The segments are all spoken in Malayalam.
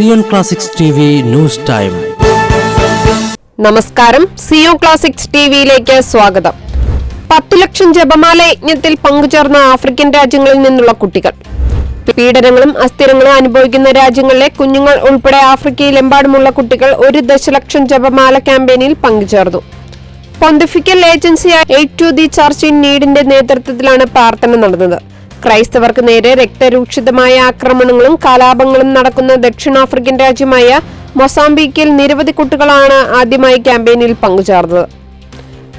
Zion Classics News Time. നമസ്കാരം. സിയോൺ ക്ലാസിക്സ് ടിവിയിലേക്ക് സ്വാഗതം. പത്തു ലക്ഷം ജപമാല യജ്ഞത്തിൽ പങ്കുചേർന്ന ആഫ്രിക്കൻ രാജ്യങ്ങളിൽ നിന്നുള്ള കുട്ടികൾ. പീഡനങ്ങളും അസ്ഥിരങ്ങളും അനുഭവിക്കുന്ന രാജ്യങ്ങളിലെ കുഞ്ഞുങ്ങൾ ഉൾപ്പെടെ ആഫ്രിക്കയിലെമ്പാടുമുള്ള കുട്ടികൾ ഒരു ദശലക്ഷം ജപമാല ക്യാമ്പയിനിൽ പങ്കുചേർന്നു. പൊന്തിഫിക്കൽ ഏജൻസിയായ Aid to the Church in നീഡിന്റെ നേതൃത്വത്തിലാണ് പ്രാർത്ഥന നടന്നത്. ക്രൈസ്തവർക്ക് നേരെ രക്തരൂക്ഷിതമായ ആക്രമണങ്ങളും കലാപങ്ങളും നടക്കുന്ന ദക്ഷിണാഫ്രിക്കൻ രാജ്യമായ മൊസാംബിക്കിൽ നിരവധി കുട്ടികളാണ് ആദ്യമായി ക്യാമ്പയിനിൽ പങ്കുചേർന്നത്.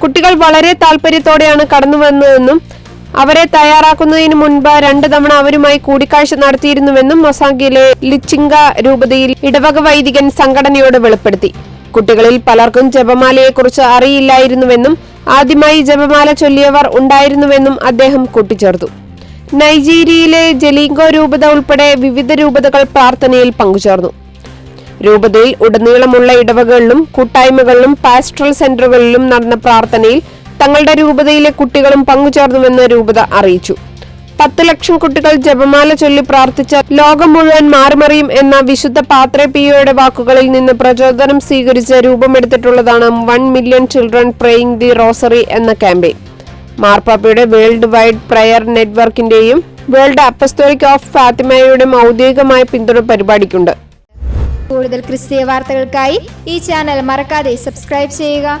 കുട്ടികൾ വളരെ താല്പര്യത്തോടെയാണ് കടന്നു വന്നതെന്നും അവരെ തയ്യാറാക്കുന്നതിന് മുൻപ് രണ്ടു തവണ അവരുമായി കൂടിക്കാഴ്ച നടത്തിയിരുന്നുവെന്നും മൊസാങ്കിലെ ലിച്ചിങ്ക രൂപതയിൽ ഇടവക വൈദികൻ സംഘടനയോട് വെളിപ്പെടുത്തി. കുട്ടികളിൽ പലർക്കും ജപമാലയെക്കുറിച്ച് അറിയില്ലായിരുന്നുവെന്നും ആദ്യമായി ജപമാല ചൊല്ലിയവർ ഉണ്ടായിരുന്നുവെന്നും അദ്ദേഹം കൂട്ടിച്ചേർത്തു. നൈജീരിയയിലെ ജലീങ്കോ രൂപത ഉൾപ്പെടെ വിവിധ രൂപതകൾ പ്രാർത്ഥനയിൽ പങ്കുചേർന്നു. രൂപതയിൽ ഉടനീളമുള്ള ഇടവകളിലും കൂട്ടായ്മകളിലും പാസ്റ്ററൽ സെന്ററുകളിലും നടന്ന പ്രാർത്ഥനയിൽ തങ്ങളുടെ രൂപതയിലെ കുട്ടികളും പങ്കുചേർന്നുവെന്ന് രൂപത അറിയിച്ചു. പത്ത് ലക്ഷം കുട്ടികൾ ജപമാല ചൊല്ലി പ്രാർത്ഥിച്ച ലോകം മുഴുവൻ മാറിമറിയും എന്ന വിശുദ്ധ പാത്രപിയോയുടെ വാക്കുകളിൽ നിന്ന് പ്രചോദനം സ്വീകരിച്ച് രൂപമെടുത്തിട്ടുള്ളതാണ് one million children praying the rosary എന്ന ക്യാമ്പയിൻ. മാർപ്പാപ്പയുടെ വേൾഡ് വൈഡ് പ്രയർ നെറ്റ്വർക്കിന്റെയും വേൾഡ് അപ്പസ്തോലിക് ഓഫ് ഫാത്തിമയുടെ ഔദ്യോഗികമായ പിന്തുണ പരിപാടിക്കുണ്ട്. കൂടുതൽ ക്രിസ്തീയ വാർത്തകൾക്കായി ഈ ചാനൽ മറക്കാതെ സബ്സ്ക്രൈബ് ചെയ്യുക.